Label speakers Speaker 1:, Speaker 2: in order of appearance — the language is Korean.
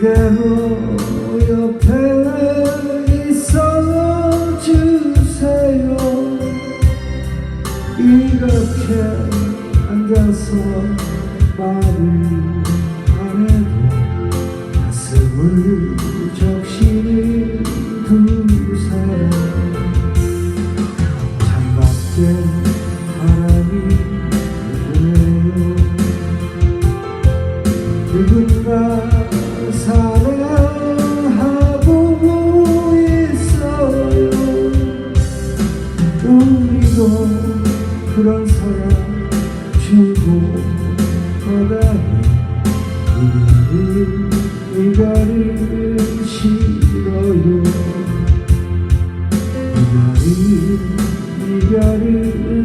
Speaker 1: 지금 옆에 있어 주세요. 이렇게 앉아서 마음 그런 사랑 주고 받아요 우리는 이별은 싫어요. 이별은 이별은